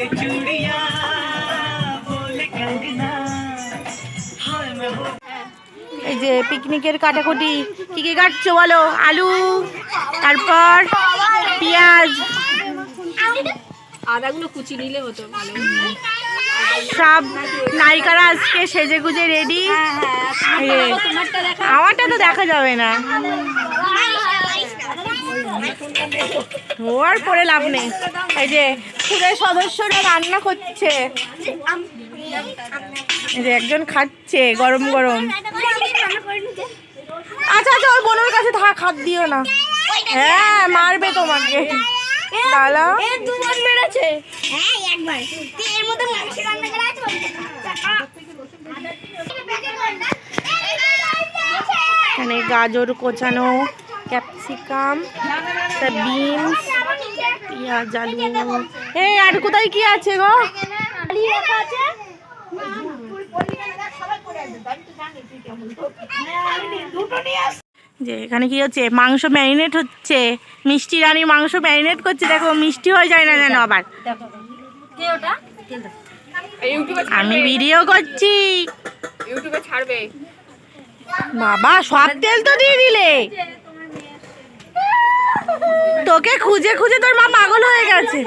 बोले चूड़िया बोले कंगना हाय मैं हो এই যে পিকনিকের কাটাকুটি কি কি কাটছো বলো আলু তারপর পেঁয়াজ আদাগুলো কুচি নিলে হতো ভালো সব নায়িকারা আজকে সেজে গুজে রেডি তোমারটা দেখা আমারটা তো দেখা যাবে না ও আর পরে লাভ নেই এই যে স্কুলের সদস্যরা রান্না করছে। যে একজন খাচ্ছে গরম গরম। আচ্ছা আচ্ছা ওই বোনের কাছে থাক হাত দিও না। হ্যাঁ মারবে তোমাকে। দাঁড়া দুবার মেরেছে। হ্যাঁ একবার। এর মধ্যে মাংস রান্না করা এখানে গাজর কোচানো ক্যাপসিকাম বিনস। পেঁয়াজ আলু এই আর কোথায় কি আছে গো? যে এখানে কি হচ্ছে? মাংস ম্যারিনেট হচ্ছে। মিষ্টি রানী মাংস ম্যারিনেট করছে। দেখো মিষ্টি হয়ে যায় না যেন আবার। আমি ভিডিও করছি। ইউটিউবে ছাড়বে। বাবা সব তেল তো দিয়ে দিলে। তোকে খুঁজে খুঁজে তোর মা পাগল হয়ে গেছে।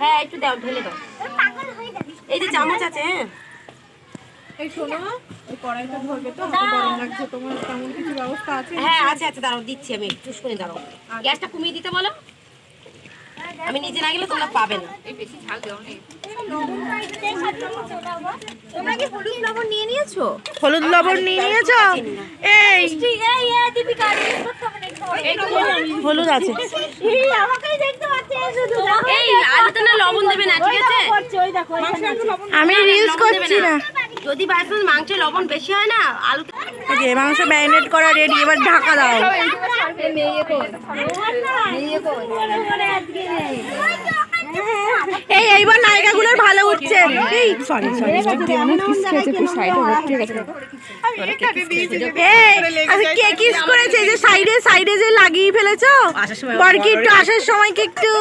হ্যাঁ একটু দাও ঢেলে দাও। এই যে চামচ আছে হ্যাঁ। হ্যাঁ আছে আছে দাঁড়াও দিচ্ছি আমি একটু শুনে দাঁড়াও। গ্যাসটা কমিয়ে দিতে বলো। আমি নিজে না গেলে তোমরা পাবে না। তোমরা কি হলুদ লবণ নিয়ে নিয়েছো? হলুদ লবণ নিয়ে নিয়েছো? এই। এই এই দীপিকা হলুদ আছে। আমি রিলস করছি না। যদি বাই চান্স মাংসে লবণ বেশি হয় না আলুতে যে মাংস ম্যারিনেট করা রেডি এবার ঢাকা দাও। এই এইবার নায়িকাগুলোর ভালো উঠছে। এই সরি সরি কে কিস করেছে? যে সাইডে সাইডে যে লাগিয়ে ফেলেছো? বরকি একটু আসার সময় কি একটু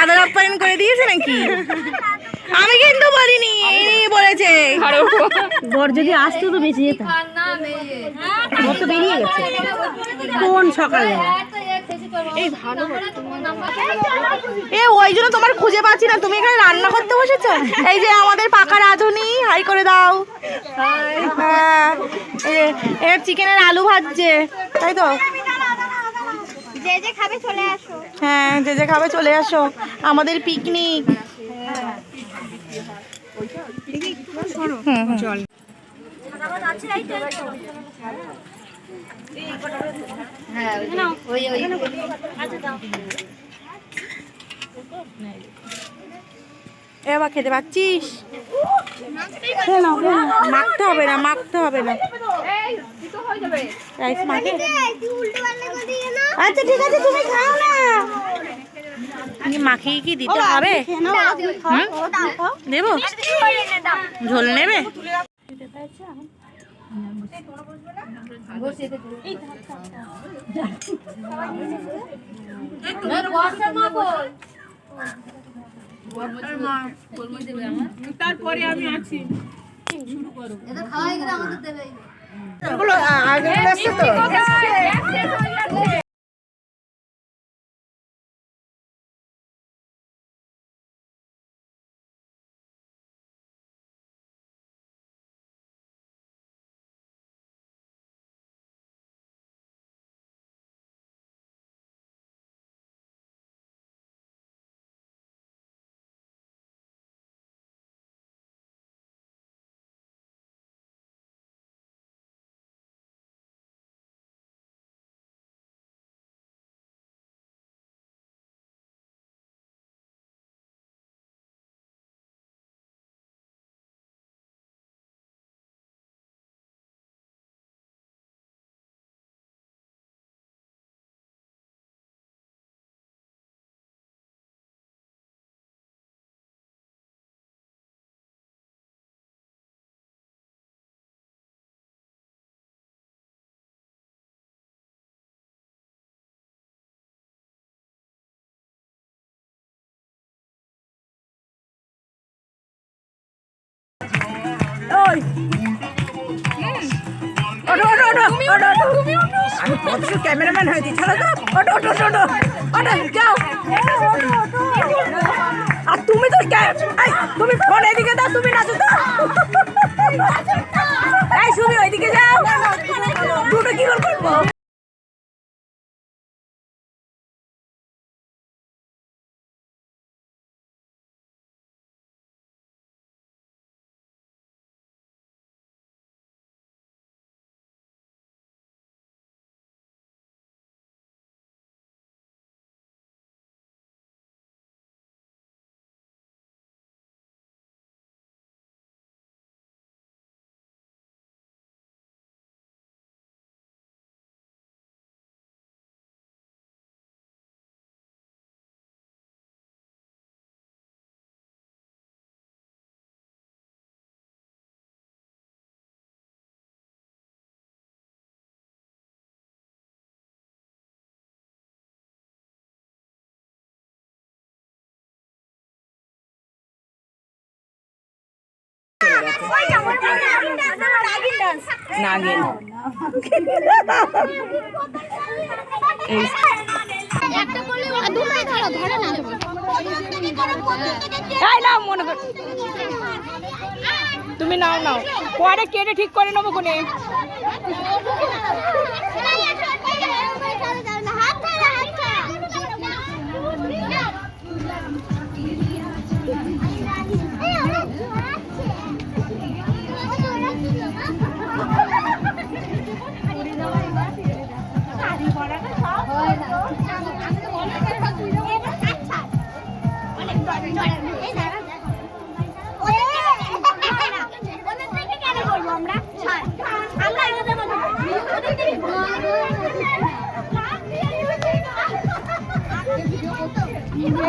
আদর আপ্যায়ন করে দিয়েছে নাকি? আমি কিন্তু বলিনি বলেছে। বর যদি আসতো তো বেশি যেতাম। তো বেরিয়ে গেছে। কোন সকালে? এ ওই জন্য তোমার খুঁজে পাচ্ছি না। তুমি এখানে রান্না করতে বসেছো? এই যে আমাদের পাকা রাঁধুনি। হাই করে দাও। হ্যাঁ। এ চিকেনের আলু ভাজছে। তাই তো? যে যে খাবে চলে আসো। হ্যাঁ যে যে খাবে চলে আসো। আমাদের পিকনিক। চল। ওই ওই এবার খেতে পাচ্ছিস? মাখতে হবে না মাখতে হবে না। রাইস মাখে। আচ্ছা ঠিক আছে তুমি খাও না। মাখিয়ে কি দিতে হবে? হুম? দেবো? ঝোল নেবে? তারপরে আমি আছি। শুরু করো খাওয়াই গেলে আমাদের দেবে আগে হ্যাঁ, ওটো তো ওটো আর তুমি তো তুমি ফোন এদিকে দাও তুমি নাচো তো। নাগিন মনে কর তুমি নাও নাও। পরে কেটে ঠিক করে নেব কোনে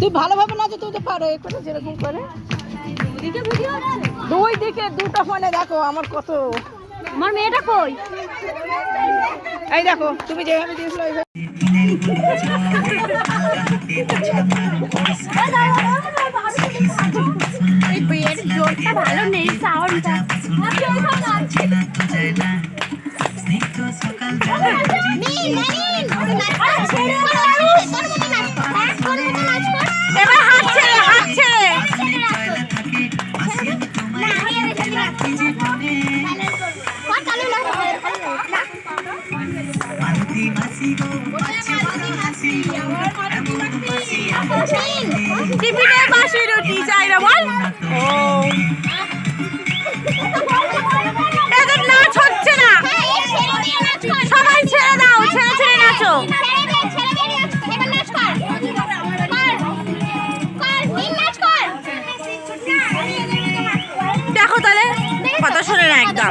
তুই ভালোভাবে নাচো তুই তো পারো এখানে যেরকম করে। দুই দিকে দুটো ফোনে দেখো আমার কত। আমার মেয়েটা কই? এই দেখো তুমি যেভাবে দিয়েছিল এই বিয়ের জোরটা ভালো নেই। টিফিনে বাসি রুটি চাই না বল। হচ্ছে না। সবাই ছেড়ে দাও, ছেড়ে ছেড়ে নাচো। দেখো তাহলে, কথা শোনে না একদম।